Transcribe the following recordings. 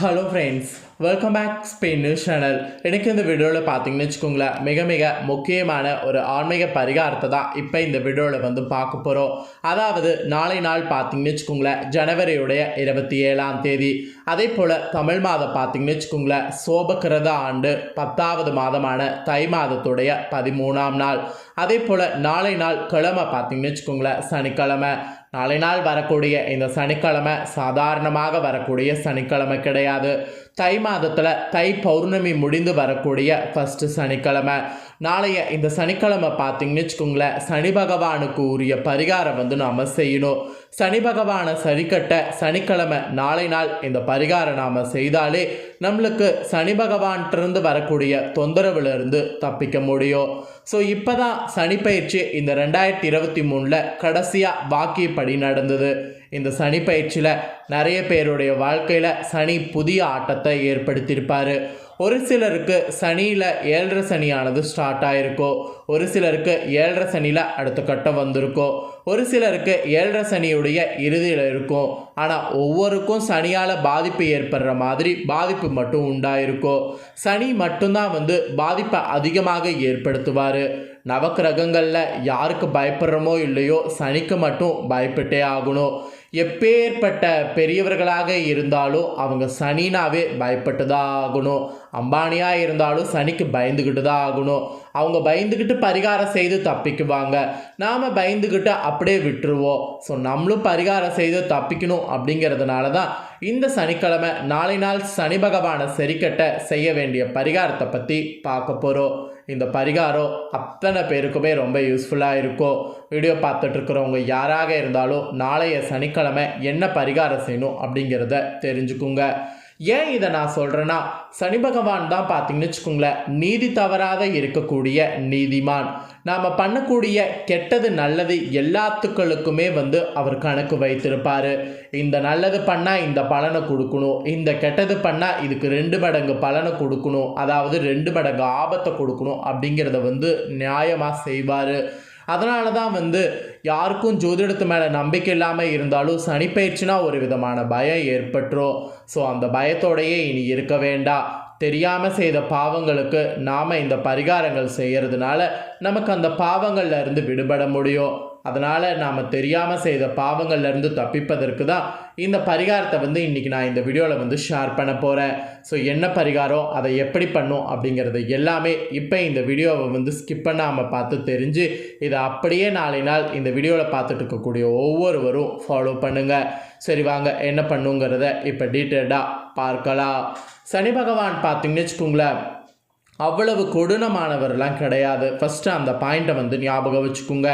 Hello friends welcome back Spain news channel எனக்கு இந்த வீடியோவில் பார்த்தீங்கன்னு வச்சுக்கோங்களேன் மிக மிக முக்கியமான ஒரு ஆன்மீக பரிகாரத்தை தான் இப்போ இந்த வீடியோவில் வந்து பார்க்க போகிறோம் அதாவது நாளை நாள் பார்த்தீங்கன்னு வச்சுக்கோங்களேன் ஜனவரியுடைய இருபத்தி ஏழாம் தேதி. அதே போல் தமிழ் மாதம் பார்த்தீங்கன்னு வச்சுக்கோங்களேன் சோபக்கிரத ஆண்டு பத்தாவது மாதமான தை மாதத்துடைய பதிமூணாம் நாள். அதே போல் நாளை நாள் கிழமை பார்த்தீங்கன்னு வச்சுக்கோங்களேன் சனிக்கிழமை. நாளை நாள் வரக்கூடிய இந்த சனிக்கிழமை சாதாரணமாக வரக்கூடிய சனிக்கிழமை கிடையாது. தை மாதத்தில் தை பௌர்ணமி முடிந்து வரக்கூடிய ஃபஸ்ட்டு சனிக்கிழமை. நாளைய இந்த சனிக்கிழமை பார்த்தீங்கன்னு வச்சுக்கோங்களேன் சனி பகவானுக்கு உரிய பரிகாரம் வந்து நாம் செய்யணும். சனி பகவானை சரிக்கட்ட சனிக்கிழமை நாளை நாள் இந்த பரிகாரம் நாம் செய்தாலே நம்மளுக்கு சனி பகவான்கிட்டருந்து வரக்கூடிய தொந்தரவுலேருந்து தப்பிக்க முடியும். ஸோ இப்போ தான் சனிப்பயிற்சி இந்த ரெண்டாயிரத்தி இருபத்தி மூணில் கடைசியாக வாக்கியப்படி நடந்தது. இந்த சனி பயிற்சியில் நிறைய பேருடைய வாழ்க்கையில் சனி புதிய ஆட்டத்தை ஏற்படுத்தியிருப்பார். ஒரு சிலருக்கு சனியில் ஏழரை சனியானது ஸ்டார்ட் ஆகிருக்கோ ஒரு சிலருக்கு ஏழரை சனியில் அடுத்த கட்டம் வந்திருக்கோ ஒரு சிலருக்கு ஏழரை சனியுடைய இறுதியில் இருக்கும் ஆனால் ஒவ்வொருக்கும் சனியால் பாதிப்பு ஏற்படுற மாதிரி பாதிப்பு மட்டும் உண்டாயிருக்கும் சனி மட்டும்தான் வந்து பாதிப்பை அதிகமாக ஏற்படுத்துவார். நவக்கிரகங்களில் யாருக்கு பயப்படுறோமோ இல்லையோ சனிக்கு மட்டும் பயப்பட்டே ஆகணும். எப்பேற்பட்ட பெரியவர்களாக இருந்தாலும் அவங்க சனினாவே பயப்பட்டு தான் ஆகணும் அம்பானியாக இருந்தாலும் சனிக்கு பயந்துக்கிட்டு தான் ஆகணும் அவங்க பயந்துக்கிட்டு பரிகாரம் செய்து தப்பிக்குவாங்க. நாம் பயந்துக்கிட்டு அப்படியே விட்டுருவோம். ஸோ நம்மளும் பரிகாரம் செய்து தப்பிக்கணும் அப்படிங்கிறதுனால தான் இந்த சனிக்கிழமை நாளை நாள் சனி பகவானை சரிக்கட்ட செய்ய வேண்டிய பரிகாரத்தை பற்றி பார்க்க போகிறோம் இந்த பரிகாரம் அத்தனை பேருக்குமே ரொம்ப யூஸ்ஃபுல்லாக இருக்கும் வீடியோ பார்த்துட்ருக்குறவங்க யாராக இருந்தாலும் நாளைய சனிக்கிழமை என்ன பரிகாரம் செய்யணும் அப்படிங்கிறத தெரிஞ்சுக்குங்க. ஏன் இதை நான் சொல்கிறேன்னா சனி பகவான் தான் பார்த்தீங்கன்னு வச்சுக்கோங்களேன் நீதி தவறாத இருக்கக்கூடிய நீதிமான். நாம் பண்ணக்கூடிய கெட்டது நல்லது எல்லாத்துக்களுக்குமே வந்து அவர் கணக்கு வைத்திருப்பார். இந்த நல்லது பண்ணால் இந்த பலனை கொடுக்கணும் இந்த கெட்டது பண்ணால் இதுக்கு ரெண்டு மடங்கு பலனை கொடுக்கணும் அதாவது ரெண்டு மடங்கு ஆபத்தை கொடுக்கணும் அப்படிங்கிறத வந்து நியாயமாக செய்வார். அதனால தான் வந்து யாருக்கும் ஜோதிடத்து மேலே நம்பிக்கை இல்லாமல் இருந்தாலும் சனிப்பயிற்சினா ஒரு விதமான பயம் ஏற்பட்டுரும். ஸோ அந்த பயத்தோடையே இனி இருக்க வேண்டாம். தெரியாமல் செய்த பாவங்களுக்கு நாம் இந்த பரிகாரங்கள் செய்கிறதுனால நமக்கு அந்த பாவங்கள்லேருந்து விடுபட முடியும். அதனால் நாம் தெரியாமல் செய்த பாவங்கள்லேருந்து தப்பிப்பதற்கு தான் இந்த பரிகாரத்தை வந்து இன்றைக்கி நான் இந்த வீடியோவில் வந்து ஷேர் பண்ண போகிறேன் ஸோ என்ன பரிகாரம் அதை எப்படி பண்ணும் அப்படிங்கிறது எல்லாமே இப்போ இந்த வீடியோவை வந்து ஸ்கிப் பண்ணாமல் பார்த்து தெரிஞ்சு இதை அப்படியே நாளை நாள் இந்த வீடியோவில் பார்த்துட்டு இருக்கக்கூடிய ஒவ்வொருவரும் ஃபாலோ பண்ணுங்கள் சரி வாங்க என்ன பண்ணுங்கிறத இப்போ டீட்டெயில்டாக பார்க்கலாம். சனி பகவான் பார்த்தீங்கன்னு வச்சுக்கோங்களேன் அவ்வளவு கொடூரமானவர்லாம் கிடையாது. ஃபஸ்ட்டு அந்த பாயிண்ட்டை வந்து ஞாபகம் வச்சுக்கோங்க.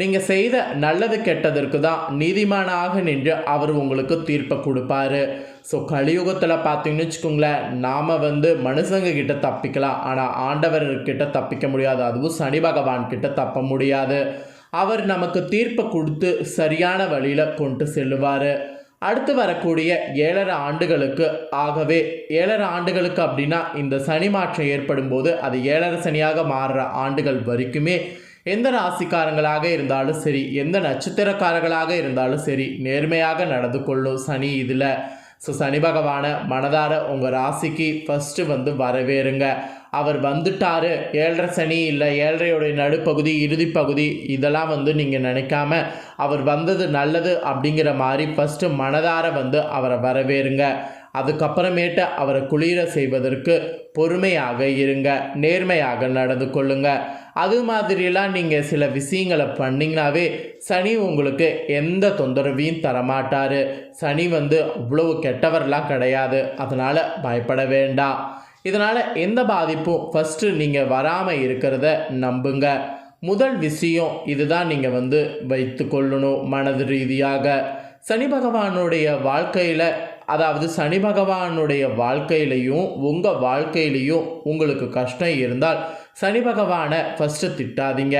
நீங்கள் செய்த நல்லது கெட்டதற்கு தான் நீதிமானாக நின்று அவர் உங்களுக்கு தீர்ப்பை கொடுப்பாரு. ஸோ கலியுகத்தில் பார்த்தீங்கன்னு வச்சுக்கோங்களேன் நாம் வந்து மனுஷங்க கிட்ட தப்பிக்கலாம். ஆனால் ஆண்டவர்கிட்ட தப்பிக்க முடியாது. அதுவும் சனி பகவான் கிட்ட தப்ப முடியாது. அவர் நமக்கு தீர்ப்பை கொடுத்து சரியான வழியில் கொண்டு செல்லுவார். அடுத்து வரக்கூடிய ஏழரை ஆண்டுகளுக்கு ஆகவே ஏழரை ஆண்டுகளுக்கு அப்படின்னா இந்த சனி மாற்றம் ஏற்படும் போது அது ஏழரை சனியாக மாறுற ஆண்டுகள் வரைக்குமே எந்த ராசிக்காரங்களாக இருந்தாலும் சரி எந்த நட்சத்திரக்காரர்களாக இருந்தாலும் சரி நேர்மையாக நடந்து கொள்ளும் சனி இதில். ஸோ சனி பகவானை மனதார உங்கள் ராசிக்கு ஃபஸ்ட்டு வந்து வரவேறுங்க. அவர் வந்துட்டாரு ஏழரை சனி இல்லை ஏழரையுடைய நடுப்பகுதி இறுதிப்பகுதி இதெல்லாம் வந்து நீங்கள் நினைக்காம அவர் வந்தது நல்லது அப்படிங்கிற மாதிரி ஃபஸ்ட்டு மனதார வந்து அவரை வரவேறுங்க. அதுக்கப்புறமேட்டு அவரை குளிர செய்வதற்கு பொறுமையாக இருங்க நேர்மையாக நடந்து கொள்ளுங்க. அது மாதிரிலாம் நீங்கள் சில விஷயங்களை பண்ணிங்கனாவே சனி உங்களுக்கு எந்த தொந்தரவையும் தரமாட்டார். சனி வந்து அவ்வளவு கெட்டவர்லாம் கிடையாது அதனால் பயப்பட வேண்டாம். இதனால் எந்த பாதிப்பும் ஃபஸ்ட்டு நீங்கள் வராமல் இருக்கிறத நம்புங்க. முதல் விஷயம் இதுதான் நீங்கள் வந்து வைத்து கொள்ளணும் மனது ரீதியாக. சனி பகவானுடைய வாழ்க்கையில் அதாவது சனி பகவானுடைய வாழ்க்கையிலையும் உங்கள் வாழ்க்கையிலையும் உங்களுக்கு கஷ்டம் இருந்தால் சனி பகவானை ஃபஸ்ட்டு திட்டாதீங்க.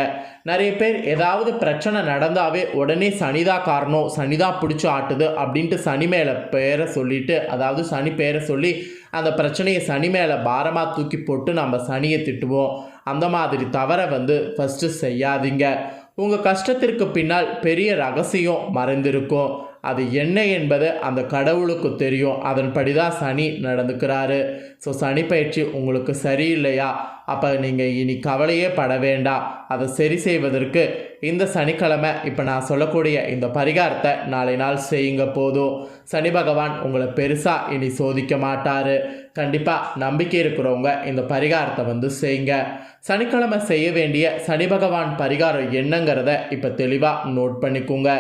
நிறைய பேர் ஏதாவது பிரச்சனை நடந்தாவே உடனே சனிதா காரணம் சனிதா பிடிச்சி ஆட்டுது அப்படின்ட்டு சனி மேலே பேரை சொல்லிட்டு அதாவது சனி பேரை சொல்லி அந்த பிரச்சனையை சனி மேலே பாரமாக தூக்கி போட்டு நம்ம சனியை திட்டுவோம். அந்த மாதிரி தவறை வந்து ஃபஸ்ட்டு செய்யாதீங்க. உங்கள் கஷ்டத்திற்கு பின்னால் பெரிய ரகசியம் மறைந்திருக்கும். அது என்ன என்பது அந்த கடவுளுக்கு தெரியும். அதன்படி தான் சனி நடந்துக்கிறாரு. ஸோ சனி பயிற்சி உங்களுக்கு சரியில்லையா? அப்போ நீங்கள் இனி கவலையே பட வேண்டாம் அதை சரி செய்வதற்கு இந்த சனிக்கிழமை இப்போ நான் சொல்லக்கூடிய இந்த பரிகாரத்தை நாளை நாள் செய்யுங்க போதும். சனி பகவான் உங்களை பெருசாக இனி சோதிக்க மாட்டார். கண்டிப்பாக நம்பிக்கை இருக்கிறவங்க இந்த பரிகாரத்தை வந்து செய்யுங்க. சனிக்கிழமை செய்ய வேண்டிய சனி பகவான் பரிகாரம் என்னங்கிறத இப்போ தெளிவாக நோட் பண்ணிக்கோங்க.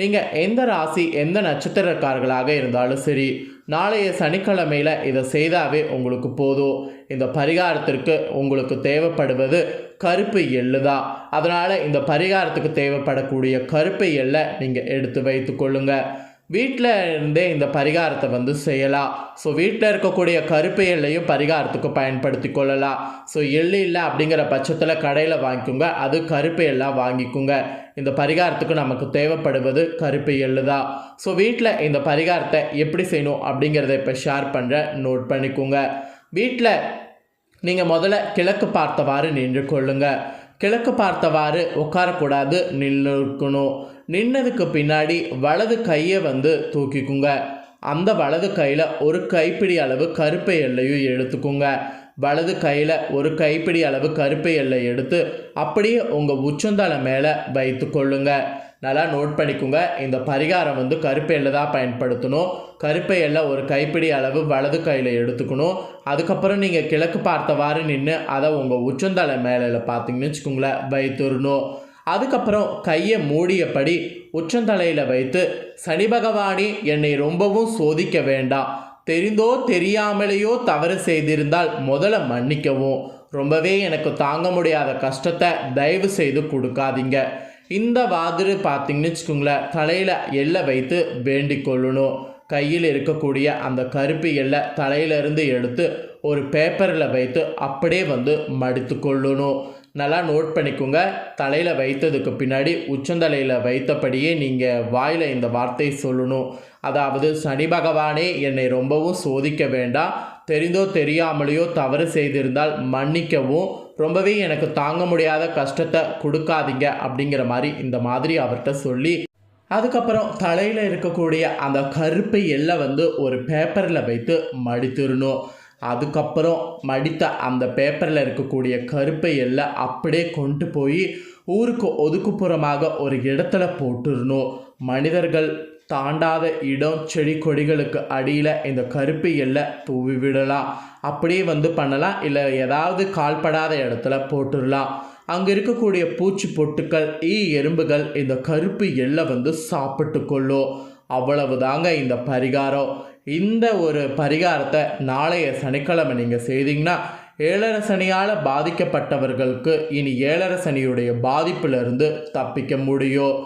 நீங்கள் எந்த ராசி எந்த நட்சத்திரக்காரர்களாக இருந்தாலும் சரி நாளைய சனிக்கிழமையில் இதை செய்தாவே உங்களுக்கு போதும். இந்த பரிகாரத்திற்கு உங்களுக்கு தேவைப்படுவது கருப்பு எள்ளு தான். அதனால் இந்த பரிகாரத்துக்கு தேவைப்படக்கூடிய கருப்பு எள்ளை நீங்கள் எடுத்து வைத்து கொள்ளுங்கள் வீட்டில் இருந்தே இந்த பரிகாரத்தை வந்து செய்யலாம். ஸோ வீட்டில் இருக்கக்கூடிய கருப்பு எல்லையும் பரிகாரத்துக்கு பயன்படுத்தி கொள்ளலாம். ஸோ எள்ளு இல்லை அப்படிங்கிற பட்சத்தில் கடையில் வாங்கிக்கோங்க. அது கருப்பு எல்லாம் வாங்கிக்கோங்க. இந்த பரிகாரத்துக்கு நமக்கு தேவைப்படுவது கருப்பு எள்ளு தான். ஸோ வீட்டில் இந்த பரிகாரத்தை எப்படி செய்யணும் அப்படிங்கிறத இப்போ ஷேர் பண்ணுறேன் நோட் பண்ணிக்கோங்க. வீட்டில் நீங்கள் முதல்ல கிழக்கு பார்த்தவாறு நின்று கொள்ளுங்கள் கிழக்கு பார்த்தவாறு உட்காரக்கூடாது நின்று இருக்கணும் நின்னதுக்கு பின்னாடி வலது கையை வந்து தூக்கிக்குங்க. அந்த வலது கையில் ஒரு கைப்பிடி அளவு கருப்பை எல்லையும் எடுத்துக்கோங்க. வலது கையில் ஒரு கைப்பிடி அளவு கருப்பை எல்லை எடுத்து அப்படியே உங்கள் உச்சந்தலை மேலே வைத்து கொள்ளுங்க. நல்லா நோட் பண்ணிக்கோங்க. இந்த பரிகாரம் வந்து கருப்பை எல்லை தான் பயன்படுத்தணும். கருப்பை எல்லை ஒரு கைப்பிடி அளவு வலது கையில் எடுத்துக்கணும். அதுக்கப்புறம் நீங்கள் கிழக்கு பார்த்தவாறு நின்று அதை உங்கள் உச்சந்தலை மேலே பார்த்தீங்கன்னு வச்சுக்கோங்களேன் வைத்துடணும். அதுக்கப்புறம் கையை மூடியபடி உச்சந்தலையில் வைத்து சனி பகவானே என்னை ரொம்பவும் சோதிக்க வேண்டாம். தெரிந்தோ தெரியாமலேயோ தவறு செய்திருந்தால் முதல்ல மன்னிக்கவும். ரொம்பவே எனக்கு தாங்க முடியாத கஷ்டத்தை தயவு செய்து கொடுக்காதீங்க. இந்த வாதிரு பார்த்தீங்கன்னு வச்சுக்கோங்களேன் தலையில் எல்லை வைத்து வேண்டிக் கொள்ளணும். கையில் இருக்கக்கூடிய அந்த கருப்பு எல்லை தலையிலிருந்து எடுத்து ஒரு பேப்பரில் வைத்து அப்படியே வந்து மடித்து கொள்ளணும். நல்லா நோட் பண்ணிக்கோங்க. தலையில் வைத்ததுக்கு பின்னாடி உச்சந்தலையில் வைத்தபடியே நீங்கள் வாயில் இந்த வார்த்தை சொல்லணும். அதாவது சனி பகவானே என்னை ரொம்பவும் சோதிக்க வேண்டாம். தெரிந்தோ தெரியாமலேயோ தவறு செய்திருந்தால் மன்னிக்கவும். ரொம்பவே எனக்கு தாங்க முடியாத கஷ்டத்தை கொடுக்காதீங்க அப்படிங்கிற மாதிரி இந்த மாதிரி அவர்கிட்ட சொல்லி அதுக்கப்புறம் தலையில் இருக்கக்கூடிய அந்த கருப்பை எல்லை வந்து ஒரு பேப்பரில் வைத்து மடித்திடணும். அதுக்கப்புறம் மடித்த அந்த பேப்பரில் இருக்கக்கூடிய கருப்பை எல்லாம் அப்படியே கொண்டு போய் ஊருக்கு ஒதுக்குப்புறமாக ஒரு இடத்துல போட்டுடணும். மனிதர்கள் தாண்டாத இடம் செடி கொடிகளுக்கு அடியில் இந்த கருப்பு எல்லை தூவி விடலாம். அப்படியே வந்து பண்ணலாம். இல்லை ஏதாவது கால்படாத இடத்துல போட்டுடலாம். அங்கே இருக்கக்கூடிய பூச்சி பொட்டுக்கள் ஈ எறும்புகள் இந்த கருப்பு எல்லை வந்து சாப்பிட்டு கொள்ளும் அவ்வளவுதாங்க இந்த பரிகாரம். இந்த ஒரு பரிகாரத்தை நாளைய சனிக்கிழமை நீங்கள் செய்தீங்கன்னா ஏழரை சனியால் பாதிக்கப்பட்டவர்களுக்கு இனி ஏழரை சனியுடைய பாதிப்பிலிருந்து தப்பிக்க முடியும்.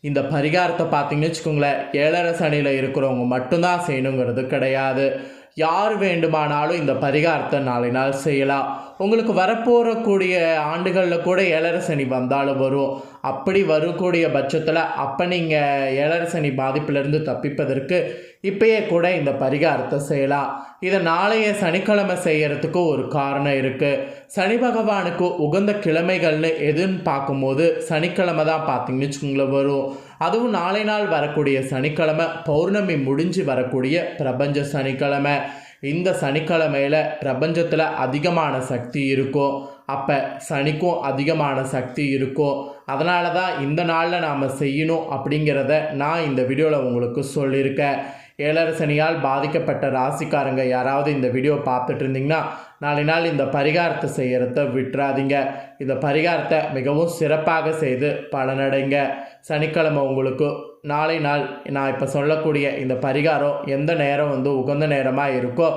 இந்த பரிகாரத்தை பார்த்தீங்கன்னு வச்சுக்கோங்களேன் ஏழரை சனியில் இருக்கிறவங்க மட்டும்தான் செய்யணுங்கிறது கிடையாது. யார் வேண்டுமானாலும் இந்த பரிகாரத்தை நாளை நாள் செய்யலாம். உங்களுக்கு வரப்போகக்கூடிய ஆண்டுகளில் கூட ஏழரசனி வந்தாலும் வரும். அப்படி வரக்கூடிய பட்சத்தில் அப்போ நீங்கள் ஏழரசனி பாதிப்பிலிருந்து தப்பிப்பதற்கு இப்பயே கூட இந்த பரிகாரத்தை செய்யலாம். இதை நாளைய சனிக்கிழமை செய்யறதுக்கு ஒரு காரணம் இருக்குது சனி பகவானுக்கு உகந்த கிழமைகள்னு எதுன்னு பார்க்கும்போது சனிக்கிழமை தான் பார்த்தீங்கன்னு வச்சுக்கோங்களேன் வரும். அதுவும் நாளை நாள் வரக்கூடிய சனிக்கிழமை பௌர்ணமி முடிஞ்சு வரக்கூடிய பிரபஞ்ச சனிக்கிழமை. இந்த சனிக்கிழமையில் பிரபஞ்சத்தில் அதிகமான சக்தி இருக்கும். அப்போ சனிக்கும் அதிகமான சக்தி இருக்கும். அதனால தான் இந்த நாளில் நாம் செய்யணும் அப்படிங்கிறத நான் இந்த வீடியோவில் உங்களுக்கு சொல்லியிருக்கேன். ஏழரசனியால் பாதிக்கப்பட்ட ராசிக்காரங்க யாராவது இந்த வீடியோ பார்த்துட்டு இருந்தீங்கன்னா நாளை நாள் இந்த பரிகாரத்தை செய்கிறத விட்டுறாதீங்க. இந்த பரிகாரத்தை மிகவும் சிறப்பாக செய்து பலனடைங்க. சனிக்கிழமை உங்களுக்கு நாளை நாள் நான் இப்போ சொல்லக்கூடிய இந்த பரிகாரம் எந்த நேரம் வந்து உகந்த நேரமாக இருக்கோ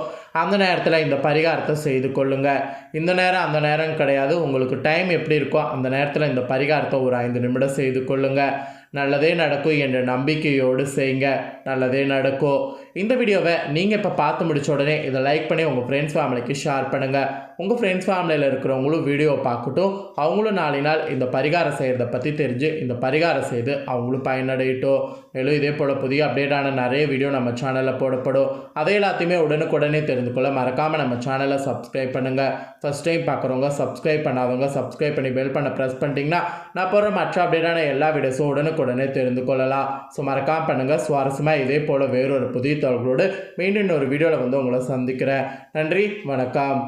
அந்த நேரத்தில் இந்த பரிகாரத்தை செய்து கொள்ளுங்கள் இந்த நேரம் அந்த நேரம் கிடையாது. உங்களுக்கு டைம் எப்படி இருக்கோ அந்த நேரத்தில் இந்த பரிகாரத்தை ஒரு ஐந்து நிமிடம் செய்து கொள்ளுங்கள் நல்லதே நடக்கும் என்ற நம்பிக்கையோடு செய்யுங்க நல்லதே நடக்கும். இந்த வீடியோவை நீங்கள் இப்போ பார்த்து முடிச்ச உடனே இதை லைக் பண்ணி உங்கள் ஃப்ரெண்ட்ஸ் ஃபேமிலிக்கு ஷேர் பண்ணுங்கள் உங்கள் ஃப்ரெண்ட்ஸ் ஃபேமிலியில் இருக்கிறவங்களும் வீடியோவை பார்க்கட்டும். அவங்களும் நாளை நாள் இந்த பரிகாரம் செய்கிறத பற்றி தெரிஞ்சு இந்த பரிகாரம் செய்து அவங்களும் பயனடையட்டும். மேலும் இதே போல் புதிய அப்டேட்டான நிறைய வீடியோ நம்ம சேனலில் போடப்படும். அதை எல்லாத்தையுமே உடனுக்குடனே தெரிந்து கொள்ள மறக்காமல் நம்ம சேனலை சப்ஸ்கிரைப் பண்ணுங்கள் ஃபஸ்ட் டைம் பார்க்குறவங்க சப்ஸ்கிரைப் பண்ணாதவங்க சப்ஸ்கிரைப் பண்ணி பெல் பண்ண ப்ரெஸ் பண்ணிட்டீங்கன்னா நான் போகிற மற்ற அப்டேட்டான எல்லா வீடியோஸும் உடனுக்குடனே தெரிந்து கொள்ளலாம். ஸோ மறக்காமல் பண்ணுங்கள் சுவாரஸ்யமாக இதே போல் வேறொரு புதிய தகவல்களோடு மீண்டும் இன்னொரு வீடியோவில் வந்து உங்களை சந்திக்கிறேன். நன்றி வணக்கம்.